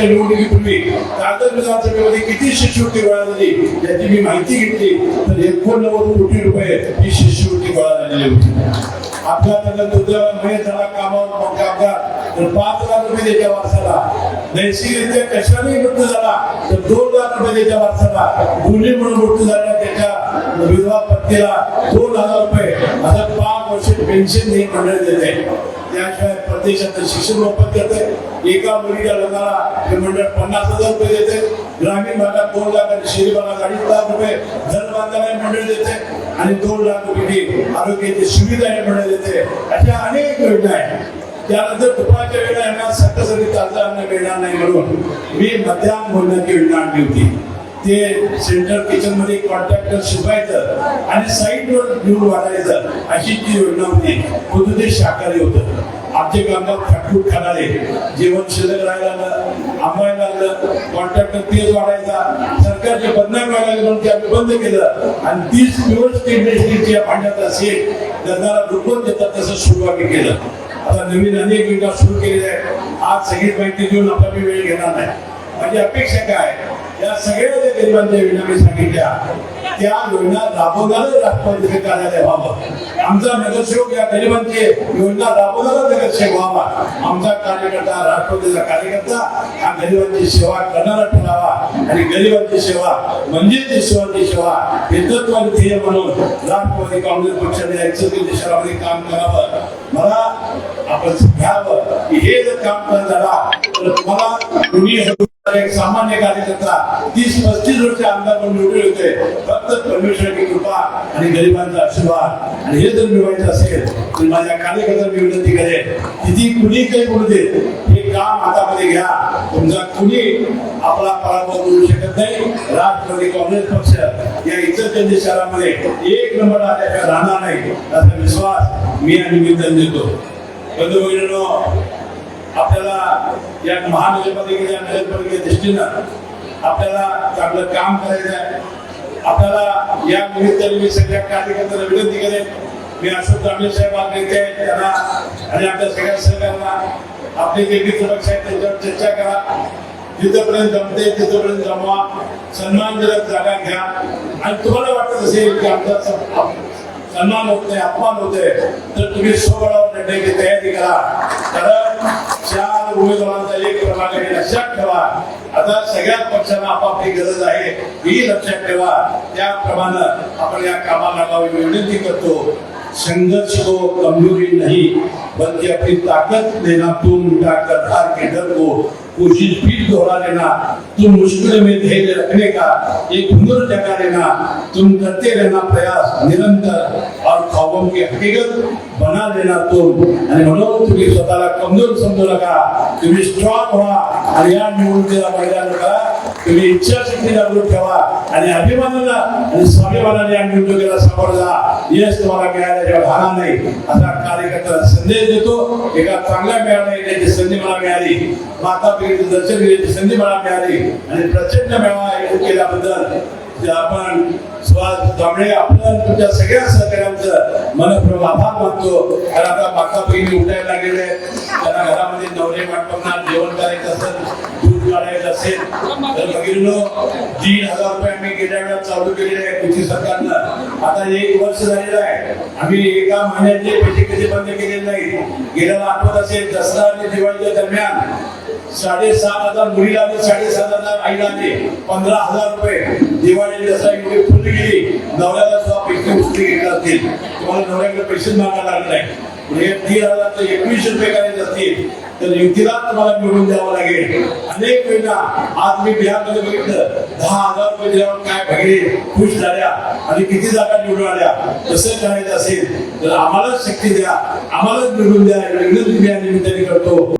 नगरपालिकेच्या निवडणुकीपूर्वी दादर विधानसभेमध्ये किती शिष्यवृत्ती गोळा झाली याची मी माहिती घेतली. तर एकोणनव्वद कोटी रुपये ही शिष्यवृत्ती गोळा झालेली होती. अपघाताला झाला कामावर तर पाच लाख रुपये त्याच्या वारसाला नैसर्गिकरित्या कशाने मृत्यू झाला तर दोन लाख रुपये त्याच्या वारसाला गुन्हे म्हणून मृत्यू झाला त्याच्या विधवा पत्नीला दोन हजार रुपये. आता पाच वर्ष पेन्शन ही मंडळ देते. त्याशिवाय प्रदेशात शिक्षण मोफत देते एका मुलीच्या लग्नाला हे मंडळ पन्नास हजार रुपये देते ग्रामीण भागात दोन लाख आणि शहरी भागात अडीच लाख रुपये घर बांधायला मंडळ देते आणि दोन लाख रुपये आरोग्याची सुविधा हे मंडळ देते अशा अनेक योजना आहेत. त्यानंतर दुपारच्या वेळेला यांना सक्तसाठी ताजा अन्न मिळणार नाही म्हणून मी मध्याह्न भोजनाची योजना आणली होती. ते सेंट्रल किचनमध्ये कॉन्ट्रॅक्टर शिकवायचं आणि साईटवर घेऊन वाढायचं अशी ती योजना होती. परंतु ते शाकाहारी होतं. आमचे कामगार फटफूट खाणारे जेवण शिल्लक राहायला लागलं आंबायला लागलं कॉन्ट्रॅक्टर तेच वाढायचा सरकारचे बदनाम व्हायला लागले म्हणून ते आम्ही बंद केलं. आणि तीच व्यवस्थित इंडस्ट्रीची या भांड्यात असेल दर्जाला रुकवून देतात तसं सुरू आम्ही केलं. आता नवीन अनेक योजना सुरू केलेल्या आहेत. आज सगळी माहिती देऊन आपला मी वेळ घेणार नाही. माझी अपेक्षा काय या सगळ्या ज्या गरिबांच्या योजना मी सांगितल्या त्या योजना राबवणारं राष्ट्रपती कार्यालय व्हावं. आमचा नगरसेवक या गरिबांची योजना राबवणारा नगरसेवक व्हावा. आमचा कार्यकर्ता राष्ट्रपतीचा कार्यकर्ता हा गरिबांची सेवा करणारा ठरावा. आणि गरिबांची सेवा म्हणजे देशवाची सेवा हे ध्येय म्हणून राष्ट्रवादी काँग्रेस पक्षाने ऐच्छिक शहरामध्ये काम करावं. मला आपण घ्यावं की हे जर काम करत झाला तर तुम्हाला कुणी तर एक सामान्य कार्यकर्ता तीस पस्तीस वर्ष आमदार पण निवडले होते फक्त परमेश्वराची कृपा आणि गरिबांचा आशीर्वाद. आणि हे जर मिळवायचं असेल तर माझ्या कार्यकर्त्यांना मी विनंती करेन किती कुणी काही बोलू दे हे काम हातामध्ये घ्या. तुमचा कुणी आपला पराभव करू शकत नाही. राष्ट्रवादी काँग्रेस पक्ष या इतर शहरामध्ये एक नंबर राहणार नाही. असा विश्वास मी आणि मी देतो. बंधू भगिनींनो, आपल्याला या महानगरपालिकेच्या नगरपालिकेच्या दृष्टीनं आपल्याला चांगलं काम करायचं आहे. आपल्याला या निमित्ताने मी सगळ्या कार्यकर्त्यांना विनंती करेन. मी असं दामले साहेब नेते आहेत. त्यांना आणि आपल्या सगळ्या सहकार्यांना आपले जे मित्रपक्ष आहेत त्यांच्यावर चर्चा करा. जिथपर्यंत जमते तिथपर्यंत जमवा. सन्मानजनक जागा घ्या. आणि तुम्हाला वाटत असेल की आमचा सन्मान होत नाही अपमान होते तर तुम्ही स्वबळावर करण्याची तयारी करा. कारण चार उमेदवारांचा एक क्रमांक हे लक्षात ठेवा. आता सगळ्याच पक्षांना आपापली गरज आहे ही लक्षात ठेवा. त्याप्रमाणे आपण या कामाला लावून विनंती करतो. संघर्ष को कमजोरी नहीं बल्कि अपनी ताकत देना तुम उठाकर हार के डर को कोशिश फिर दोहरा लेना तुम मुश्किल में धैर्य रखने का एक हुनर जगा लेना तुम करते रहना प्रयास निरंतर और पाहू की हकीकत बना देणार तो आणि म्हणून तुम्ही स्वतःला कमजोर समजू नका. तुम्ही स्ट्रॉंग व्हा. आणि या निवडणुकीला मैदान करा तुम्ही इच्छाशक्ती जागृत ठेवा. आणि अभिमानाला आणि स्वाभिमानाने या निवडणुकीला समोर जा. यश तुम्हाला मिळाल्याशिवाय राहणार नाही असा कार्यकर्ता संदेश देतो. एका चांगल्या मेळाव्याला येण्याची संधी मला मिळाली. माता पिढीचं दर्शन घेण्याची संधी मला मिळाली. आणि प्रचंड मेळावा आयोजित केल्याबद्दल आपण सुहास कांबळे आपलं तुमच्या सगळ्या सहकार्यांचं मनपूर्वक आभार मानतो. कारण आता माता पहिली उठायला गेले त्यांना घरामध्ये नवरे वाटपणार जेवण करायचं असेल दूध काढायचं असेल तर भगिनीनो तीन हजार रुपये आम्ही गेल्या वेळा चालू केलेले आहे कृषी सरकारनं. आता एक वर्ष झालेलं आहे. आम्ही एका महिन्याचे पैसे कधी बंद केलेले नाही गेल्याला आठवत असेल दसरा आणि दिवाळीच्या दरम्यान साडेसात हजार मुलीला आले साडेसात हजार आईला पंधरा हजार रुपये दिवाळी दसरा एवढी गेली नवऱ्याला सुद्धा पैसे उचलून घेतले असतील तुम्हाला नवऱ्याकडे पैसे मागायला लागले नाही. म्हणजे हजार एकवीस रुपये करायचे असतील तर युतीला तुम्हाला मिळवून द्यावं लागेल. अनेक वेळा आज मी बिहारमध्ये बघितलं. दहा हजार रुपये दिल्यावर काय भगिनी खुश झाल्या आणि किती जागा निवडून आल्या. तसं करायचं असेल तर आम्हालाच शक्ती द्या. आम्हालाच निवडून द्या. एवढी मी या निमित्ताने करतो.